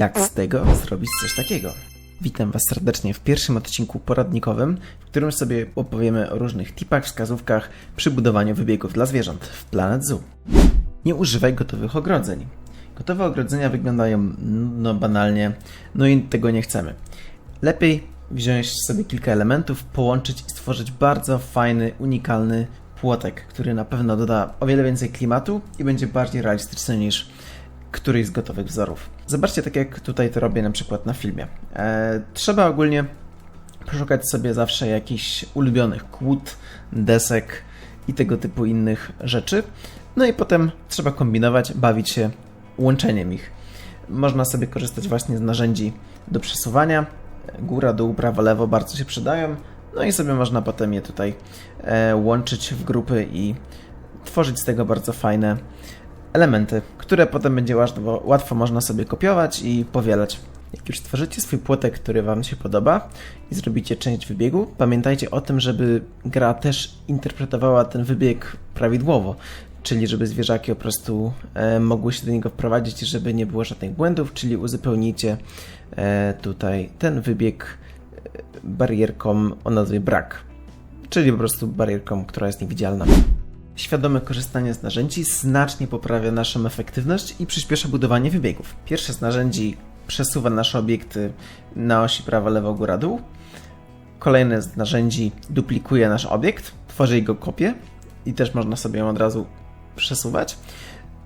jak z tego zrobić coś takiego. Witam Was serdecznie w pierwszym odcinku poradnikowym, w którym sobie opowiemy o różnych tipach, wskazówkach przy budowaniu wybiegów dla zwierząt w Planet Zoo. Nie używaj gotowych ogrodzeń. Gotowe ogrodzenia wyglądają no banalnie, no i tego nie chcemy. Lepiej wziąć sobie kilka elementów, połączyć i stworzyć bardzo fajny, unikalny płotek, który na pewno doda o wiele więcej klimatu i będzie bardziej realistyczny niż któryś z gotowych wzorów. Zobaczcie, tak jak tutaj to robię na przykład na filmie. E, trzeba ogólnie poszukać sobie zawsze jakichś ulubionych kłód, desek i tego typu innych rzeczy. No i potem trzeba kombinować, bawić się łączeniem ich. Można sobie korzystać właśnie z narzędzi do przesuwania. Góra, dół, prawo, lewo bardzo się przydają. No i sobie można potem je tutaj e, łączyć w grupy i tworzyć z tego bardzo fajne elementy, które potem będzie łatwo, łatwo można sobie kopiować i powielać. Jak już stworzycie swój płotek, który Wam się podoba i zrobicie część wybiegu, pamiętajcie o tym, żeby gra też interpretowała ten wybieg prawidłowo, czyli żeby zwierzaki po prostu e, mogły się do niego wprowadzić, żeby nie było żadnych błędów, czyli uzupełnijcie e, tutaj ten wybieg e, barierką o nazwie brak, czyli po prostu barierką, która jest niewidzialna. Świadome korzystanie z narzędzi znacznie poprawia naszą efektywność i przyspiesza budowanie wybiegów. Pierwsze z narzędzi przesuwa nasze obiekty na osi prawa, lewo, góra, dół. Kolejne z narzędzi duplikuje nasz obiekt, tworzy jego kopię i też można sobie ją od razu przesuwać.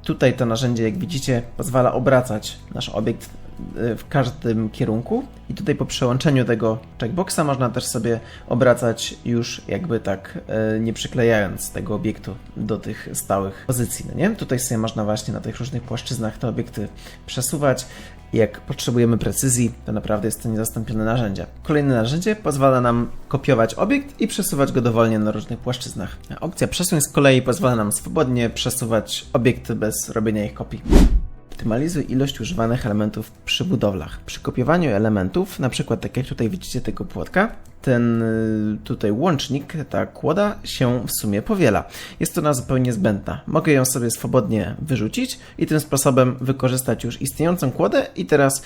Tutaj to narzędzie, jak widzicie, pozwala obracać nasz obiekt w każdym kierunku i tutaj po przełączeniu tego checkboxa można też sobie obracać już jakby tak y, nie przyklejając tego obiektu do tych stałych pozycji, no nie? Tutaj sobie można właśnie na tych różnych płaszczyznach te obiekty przesuwać jak potrzebujemy precyzji, to naprawdę jest to niezastąpione narzędzie. Kolejne narzędzie pozwala nam kopiować obiekt i przesuwać go dowolnie na różnych płaszczyznach. Opcja przesuń z kolei pozwala nam swobodnie przesuwać obiekty bez robienia ich kopii. Optymalizuj ilość używanych elementów przy budowlach. Przy kopiowaniu elementów, na przykład tak jak tutaj widzicie tego płotka, ten y, tutaj łącznik, ta kłoda się w sumie powiela. Jest ona zupełnie zbędna. Mogę ją sobie swobodnie wyrzucić i tym sposobem wykorzystać już istniejącą kłodę i teraz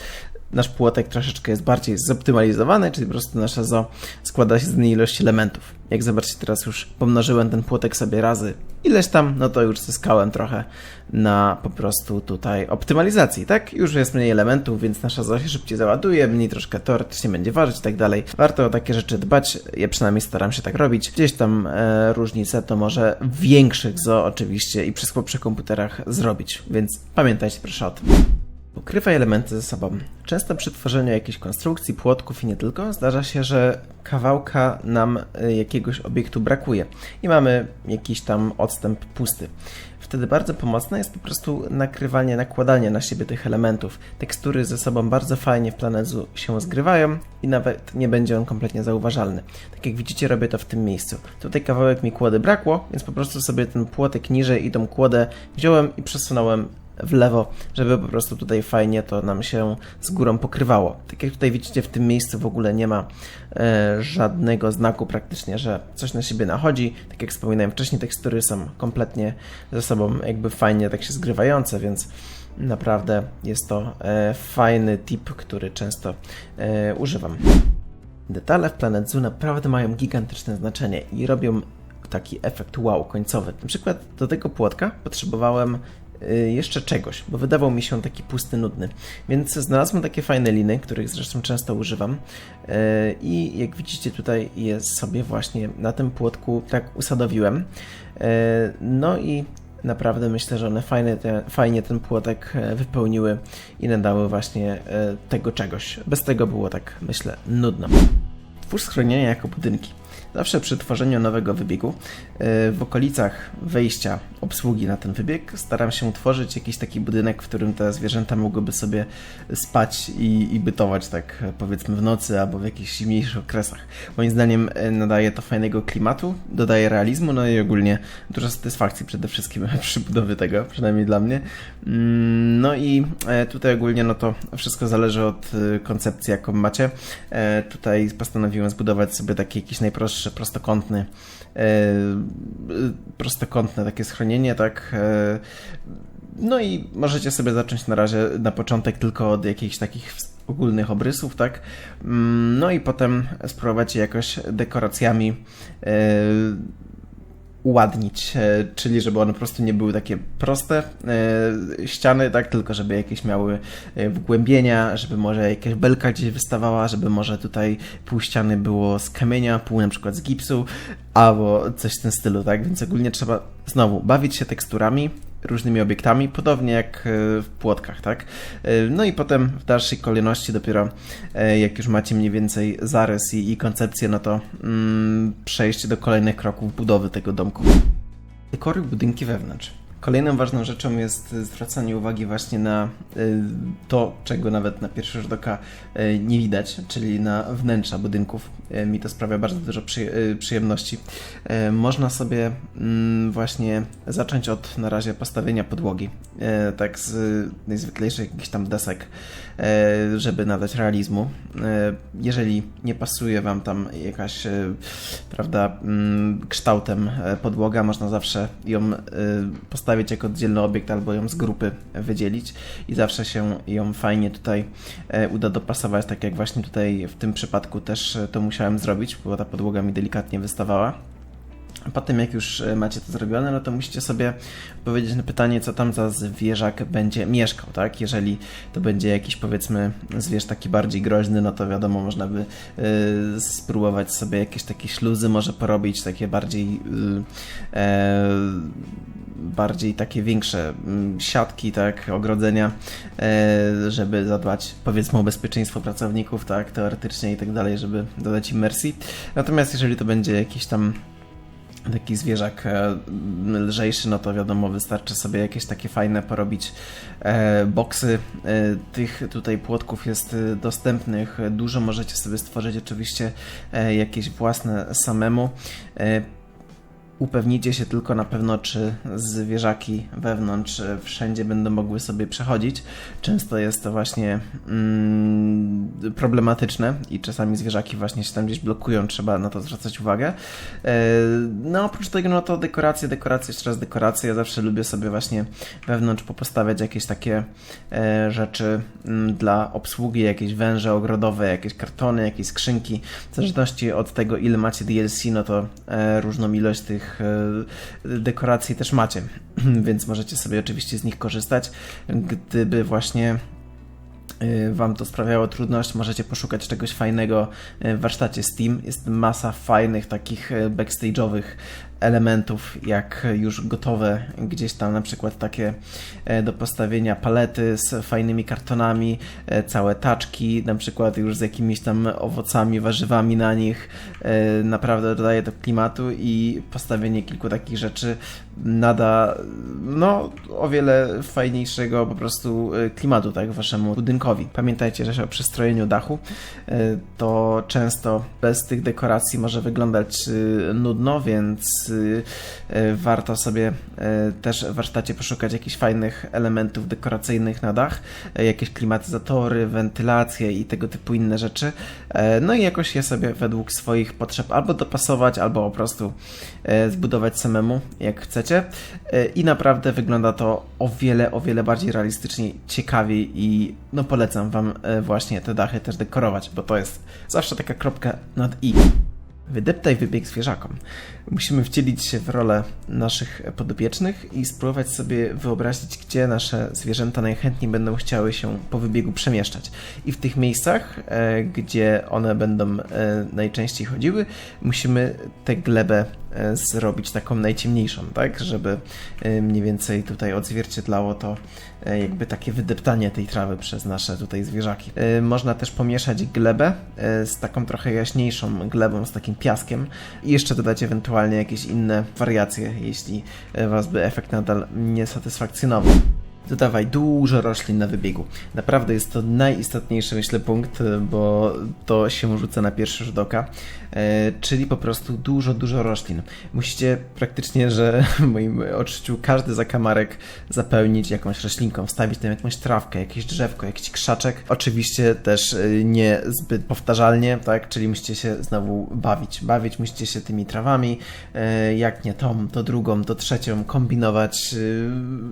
nasz płotek troszeczkę jest bardziej zoptymalizowany, czyli po prostu nasza zo składa się z innej ilości elementów. Jak zobaczcie, teraz już pomnożyłem ten płotek sobie razy ileś tam, no to już zyskałem trochę na po prostu tutaj optymalizacji, tak? Już jest mniej elementów, więc nasza zo się szybciej załaduje, mniej troszkę teoretycznie będzie ważyć i tak dalej. Warto o takie rzeczy dbać, ja przynajmniej staram się tak robić. Gdzieś tam e, różnice to może większych zo oczywiście i przy, przy komputerach zrobić, więc pamiętajcie proszę o tym. Pokrywaj elementy ze sobą. Często przy tworzeniu jakiejś konstrukcji, płotków i nie tylko, zdarza się, że kawałka nam y, jakiegoś obiektu brakuje i mamy jakiś tam odstęp pusty. Wtedy bardzo pomocne jest po prostu nakrywanie, nakładanie na siebie tych elementów. Tekstury ze sobą bardzo fajnie w planezu się zgrywają i nawet nie będzie on kompletnie zauważalny. Tak jak widzicie, robię to w tym miejscu. Tutaj kawałek mi kłody brakło, więc po prostu sobie ten płotek niżej i tą kłodę wziąłem i przesunąłem w lewo, żeby po prostu tutaj fajnie to nam się z górą pokrywało. Tak jak tutaj widzicie, w tym miejscu w ogóle nie ma e, żadnego znaku praktycznie, że coś na siebie nachodzi. Tak jak wspominałem wcześniej, tekstury są kompletnie ze sobą jakby fajnie tak się zgrywające, więc naprawdę jest to e, fajny tip, który często e, używam. Detale w Planet Zoo naprawdę mają gigantyczne znaczenie i robią taki efekt wow końcowy. Na przykład do tego płotka potrzebowałem jeszcze czegoś, bo wydawał mi się taki pusty, nudny. Więc znalazłem takie fajne liny, których zresztą często używam. Y, I jak widzicie, tutaj je sobie właśnie na tym płotku tak usadowiłem. Y, no i naprawdę myślę, że one fajnie, te, fajnie ten płotek wypełniły i nadały właśnie tego czegoś. Bez tego było tak, myślę, nudno. Twórz schronienia jako budynki. Zawsze przy tworzeniu nowego wybiegu w okolicach wejścia obsługi na ten wybieg. Staram się tworzyć jakiś taki budynek, w którym te zwierzęta mogłyby sobie spać i, i bytować, tak powiedzmy w nocy albo w jakichś zimniejszych okresach. Moim zdaniem e, nadaje to fajnego klimatu, dodaje realizmu, no i ogólnie dużo satysfakcji przede wszystkim przy budowie tego, przynajmniej dla mnie. Mm, no i e, tutaj ogólnie no to wszystko zależy od e, koncepcji, jaką macie. Tutaj postanowiłem zbudować sobie taki jakiś najprostszy, prostokątny prostokątne takie schronienie, tak. E, No i możecie sobie zacząć na razie na początek tylko od jakichś takich ogólnych obrysów, tak? Mm, No i potem spróbować jakoś dekoracjami e, uładnić, e, czyli żeby one po prostu nie były takie proste e, ściany, tak, tylko żeby jakieś miały e, wgłębienia, żeby może jakaś belka gdzieś wystawała, żeby może tutaj pół ściany było z kamienia, pół na przykład z gipsu, albo coś w tym stylu, tak, więc ogólnie trzeba znowu bawić się teksturami, różnymi obiektami, podobnie jak e, w płotkach, tak? E, No i potem w dalszej kolejności dopiero e, jak już macie mniej więcej zarys i, i koncepcję, no to mm, przejść do kolejnych kroków budowy tego domku. Dekory budynki wewnątrz. Kolejną ważną rzeczą jest zwracanie uwagi właśnie na y, to, czego nawet na pierwszy rzut oka y, nie widać, czyli na wnętrza budynków. Y, Mi to sprawia bardzo dużo przyje- y, przyjemności. Y, Można sobie mm, właśnie zacząć od na razie postawienia podłogi, y, tak z najzwyklejszych jakichś tam desek, y, żeby nadać realizmu. Y, Jeżeli nie pasuje Wam tam jakaś, y, prawda, mm, kształtem podłoga, można zawsze ją y, postawić jako oddzielny obiekt albo ją z grupy wydzielić i zawsze się ją fajnie tutaj e, uda dopasować, tak jak właśnie tutaj w tym przypadku też e, to musiałem zrobić, bo ta podłoga mi delikatnie wystawała. Potem jak już e, macie to zrobione, no to musicie sobie odpowiedzieć na pytanie, co tam za zwierzak będzie mieszkał, tak? Jeżeli to będzie jakiś powiedzmy zwierz taki bardziej groźny, no to wiadomo, można by y, spróbować sobie jakieś takie śluzy może porobić, takie bardziej y, bardziej takie większe mm, siatki, tak, ogrodzenia, żeby zadbać powiedzmy o bezpieczeństwo pracowników, tak, teoretycznie i tak dalej, żeby dodać imersji. Natomiast jeżeli to będzie jakiś tam taki zwierzak e, lżejszy, no to wiadomo, wystarczy sobie jakieś takie fajne porobić e, boksy. E, tych tutaj płotków jest dostępnych dużo, możecie sobie stworzyć oczywiście jakieś własne samemu. Upewnijcie się tylko na pewno, czy zwierzaki wewnątrz e, wszędzie będą mogły sobie przechodzić. Często jest to właśnie mm, problematyczne i czasami zwierzaki właśnie się tam gdzieś blokują, trzeba na to zwracać uwagę. E, No oprócz tego, no to dekoracje, dekoracje, jeszcze raz dekoracje. Ja zawsze lubię sobie właśnie wewnątrz popostawiać jakieś takie e, rzeczy mm, dla obsługi, jakieś węże ogrodowe, jakieś kartony, jakieś skrzynki. W zależności od tego, ile macie DLC, no to różną ilość tych e, dekoracji też macie, więc możecie sobie oczywiście z nich korzystać. Gdyby właśnie y, Wam to sprawiało trudność, możecie poszukać czegoś fajnego y, w warsztacie Steam. Jest masa fajnych takich backstage'owych elementów, jak już gotowe, gdzieś tam na przykład takie e, do postawienia palety z fajnymi kartonami, e, całe taczki, na przykład już z jakimiś tam owocami, warzywami na nich. E, Naprawdę dodaje to klimatu i postawienie kilku takich rzeczy nada no o wiele fajniejszego po prostu klimatu tak waszemu budynkowi. Pamiętajcie, że o przestrojeniu dachu to często bez tych dekoracji może wyglądać nudno, więc y, y, warto sobie y, też w warsztacie poszukać jakichś fajnych elementów dekoracyjnych na dach, jakieś klimatyzatory, wentylacje i tego typu inne rzeczy. No i jakoś je sobie według swoich potrzeb albo dopasować, albo po prostu zbudować samemu, jak chcecie. I naprawdę wygląda to o wiele, o wiele bardziej realistycznie, ciekawiej i no polecam Wam właśnie te dachy też dekorować, bo to jest zawsze taka kropka nad i. Wydeptaj wybieg zwierzakom. Musimy wcielić się w rolę naszych podopiecznych i spróbować sobie wyobrazić, gdzie nasze zwierzęta najchętniej będą chciały się po wybiegu przemieszczać. I w tych miejscach, e, gdzie one będą e, najczęściej chodziły, musimy tę glebę zrobić taką najciemniejszą, tak? Żeby e, mniej więcej tutaj odzwierciedlało to e, jakby takie wydeptanie tej trawy przez nasze tutaj zwierzaki. E, Można też pomieszać glebę e, z taką trochę jaśniejszą glebą, z takim piaskiem i jeszcze dodać ewentualnie jakieś inne wariacje, jeśli e, Was by efekt nadal nie satysfakcjonował. Dodawaj dużo roślin na wybiegu. Naprawdę jest to najistotniejszy, myślę, punkt, bo to się rzuca na pierwszy rzut oka, e, czyli po prostu dużo, dużo roślin. Musicie praktycznie, że w moim odczuciu każdy zakamarek zapełnić jakąś roślinką, wstawić tam jakąś trawkę, jakieś drzewko, jakiś krzaczek. Oczywiście też e, nie zbyt powtarzalnie, tak, czyli musicie się znowu bawić. Bawić musicie się tymi trawami, e, jak nie tą, to drugą, to trzecią, kombinować e,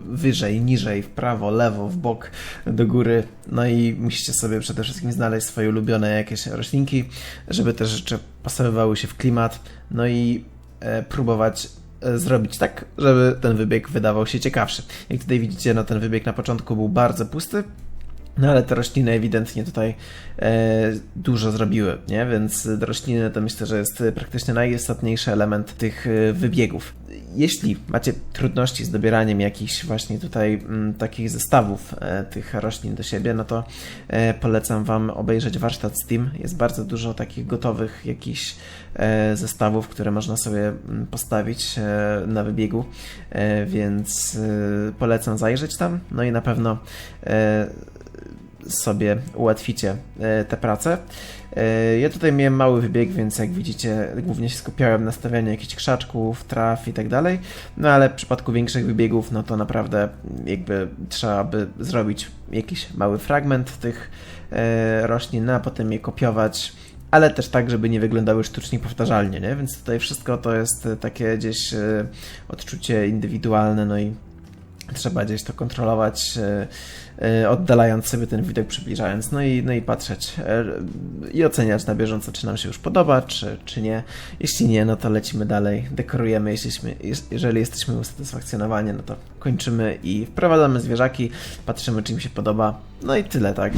wyżej, niżej, w prawo, lewo, w bok, do góry. No i musicie sobie przede wszystkim znaleźć swoje ulubione jakieś roślinki, żeby te rzeczy pasowywały się w klimat. No i e, próbować e, zrobić tak, żeby ten wybieg wydawał się ciekawszy. Jak tutaj widzicie, no ten wybieg na początku był bardzo pusty, no ale te rośliny ewidentnie tutaj e, dużo zrobiły, nie? Więc rośliny to myślę, że jest praktycznie najistotniejszy element tych e, wybiegów. Jeśli macie trudności z dobieraniem jakichś właśnie tutaj m, mm, takich zestawów e, tych roślin do siebie, no to e, polecam Wam obejrzeć warsztat Steam. Jest bardzo dużo takich gotowych jakichś e, zestawów, które można sobie mm, postawić e, na wybiegu, więc polecam zajrzeć tam. No i na pewno sobie ułatwicie e, tę pracę. E, ja tutaj miałem mały wybieg, więc jak widzicie, głównie się skupiałem na stawianiu jakichś krzaczków, traw i tak dalej. No ale w przypadku większych wybiegów, no to naprawdę jakby trzeba by zrobić jakiś mały fragment tych e, roślin, no a potem je kopiować ale też tak, żeby nie wyglądały sztucznie powtarzalnie, nie? Więc tutaj wszystko to jest takie gdzieś odczucie indywidualne, no i trzeba gdzieś to kontrolować, oddalając sobie ten widok, przybliżając, no i, no i patrzeć e, i oceniać na bieżąco, czy nam się już podoba, czy, czy nie. Jeśli nie, no to lecimy dalej, dekorujemy, jeśli, jeżeli jesteśmy usatysfakcjonowani, no to kończymy i wprowadzamy zwierzaki, patrzymy, czy im się podoba, no i tyle, tak.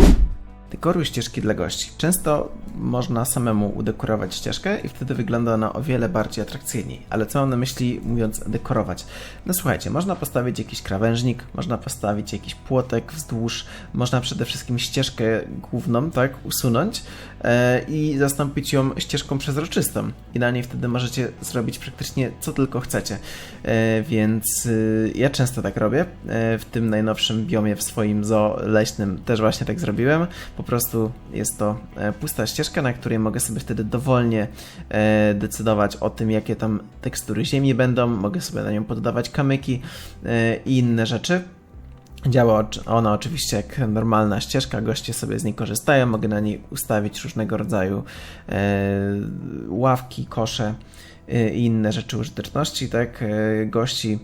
Dekoruj ścieżki dla gości. Często można samemu udekorować ścieżkę i wtedy wygląda ona o wiele bardziej atrakcyjniej. Ale co mam na myśli mówiąc dekorować? No słuchajcie, można postawić jakiś krawężnik, można postawić jakiś płotek wzdłuż, można przede wszystkim ścieżkę główną, tak, usunąć e, i zastąpić ją ścieżką przezroczystą. I na niej wtedy możecie zrobić praktycznie co tylko chcecie. E, więc e, ja często tak robię. E, w tym najnowszym biomie w swoim zoo leśnym też właśnie tak zrobiłem po prostu jest to e, pusta ścieżka, na której mogę sobie wtedy dowolnie e, decydować o tym, jakie tam tekstury ziemi będą. Mogę sobie na nią poddawać kamyki e, i inne rzeczy. Działa ona oczywiście jak normalna ścieżka, goście sobie z niej korzystają, mogę na niej ustawić różnego rodzaju ławki, kosze i inne rzeczy użyteczności, tak, gości.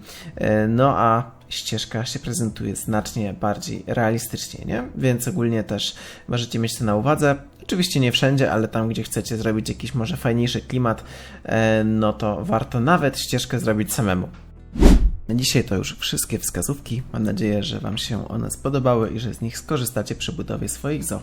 No a ścieżka się prezentuje znacznie bardziej realistycznie, nie? Więc ogólnie też możecie mieć to na uwadze. Oczywiście nie wszędzie, ale tam, gdzie chcecie zrobić jakiś może fajniejszy klimat, e, no to warto nawet ścieżkę zrobić samemu. Na dzisiaj to już wszystkie wskazówki. Mam nadzieję, że Wam się one spodobały i że z nich skorzystacie przy budowie swoich zoo.